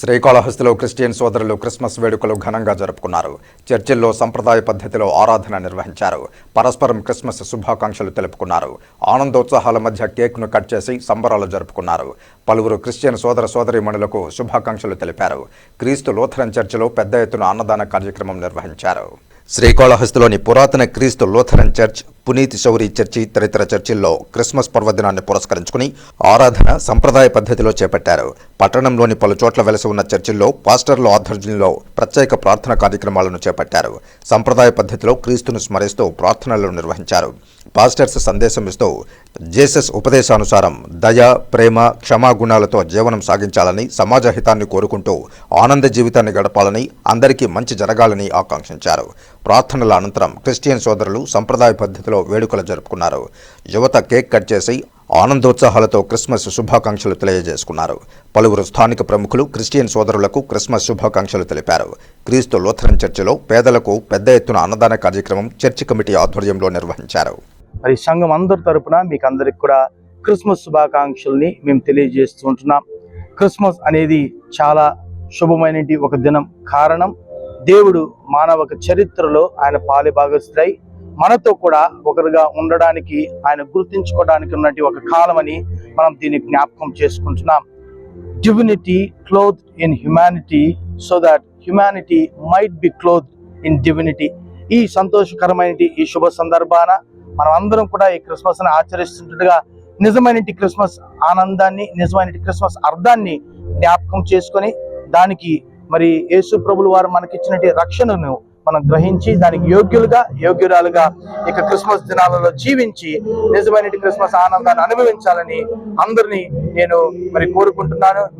శ్రీకాళహస్తిలో Christian సోదరులు Christmas వేడుకలు ఘనంగా జరుపుకున్నారు. చర్చిల్లో సంప్రదాయ పద్ధతిలో ఆరాధన నిర్వహించారు. పరస్పరం క్రిస్మస్ శుభాకాంక్షలు తెలుపుకున్నారు. ఆనందోత్సాహాల మధ్య కేక్ను కట్ చేసి సంబరాలు జరుపుకున్నారు. పలువురు క్రిస్టియన్ సోదర సోదరీమణులకు శుభాకాంక్షలు తెలిపారు. క్రీస్తు లోథరన్ చర్చిలో పెద్ద ఎత్తున అన్నదాన కార్యక్రమం నిర్వహించారు. శ్రీకాళహస్తిలోని పురాతన క్రీస్తు లూథరన్ చర్చ్ పునీతి శౌరి చర్చి తదితర చర్చిల్లో క్రిస్మస్ పర్వదినాన్ని పురస్కరించుకుని ఆరాధన సంప్రదాయ పద్ధతిలో చేపట్టారు. పట్టణంలోని పలు చోట్ల వెలసి ఉన్న చర్చిల్లో పాస్టర్ల ఆధ్వర్యంలో ప్రత్యేక ప్రార్థన కార్యక్రమాలను చేపట్టారు. సంప్రదాయ పద్ధతిలో క్రీస్తును స్మరిస్తూ ప్రార్థనలు నిర్వహించారు. పాస్టర్స్ సందేశం ఇస్తూ జేసస్ ఉపదేశానుసారం దయ ప్రేమ క్షమా గుణాలతో జీవనం సాగించాలని సమాజ హితాన్ని కోరుకుంటూ ఆనంద జీవితాన్ని గడపాలని అందరికీ మంచి జరగాలని ఆకాంక్షించారు. ప్రార్థనల అనంతరం క్రిస్టియన్ సోదరులు సంప్రదాయ పద్ధతిలో వేడుకలు జరుపుకున్నారు. యువత కేక్ కట్ చేసి ఆనందోత్సాహాలతో క్రిస్మస్ శుభాకాంక్షలు తెలియజేసుకున్నారు. పలువురు స్థానిక ప్రముఖులు క్రిస్టియన్ సోదరులకు క్రిస్మస్ శుభాకాంక్షలు తెలిపారు. క్రీస్తు లోథరన్ చర్చిలో పేదలకు పెద్ద ఎత్తున అన్నదాన కార్యక్రమం చర్చి కమిటీ ఆధ్వర్యంలో నిర్వహించారు. మరి సంఘం అందరి తరపున మీకు అందరికి కూడా క్రిస్మస్ శుభాకాంక్షల్ని మేము తెలియజేస్తూ ఉంటున్నాం. క్రిస్మస్ అనేది చాలా శుభమైనటి ఒక దినం. కారణం దేవుడు మానవ చరిత్రలో ఆయన పాలి మనతో కూడా ఒకరుగా ఉండడానికి ఆయన గుర్తించుకోవడానికి ఉన్నటువంటి ఒక కాలం అని మనం దీన్ని జ్ఞాపకం చేసుకుంటున్నాం. Divinity cloth in humanity so that humanity might be cloth in divinity ఈ సంతోషకరమైన ఈ శుభ సందర్భాన మనం అందరం కూడా ఈ క్రిస్మస్ని ఆచరిస్తుండగా నిజమైన క్రిస్మస్ ఆనందాన్ని నిజమైన క్రిస్మస్ అర్థాన్ని జ్ఞాపకం చేసుకొని దానికి మరి యేసు ప్రభులు వారు మనకిచ్చినటువంటి రక్షణను మనం గ్రహించి దానికి యోగ్యులుగా యోగ్యురాలుగా ఇక క్రిస్మస్ దినాలలో జీవించి నిజమైన క్రిస్మస్ ఆనందాన్ని అనుభవించాలని అందరినీ నేను మరి కోరుకుంటున్నాను.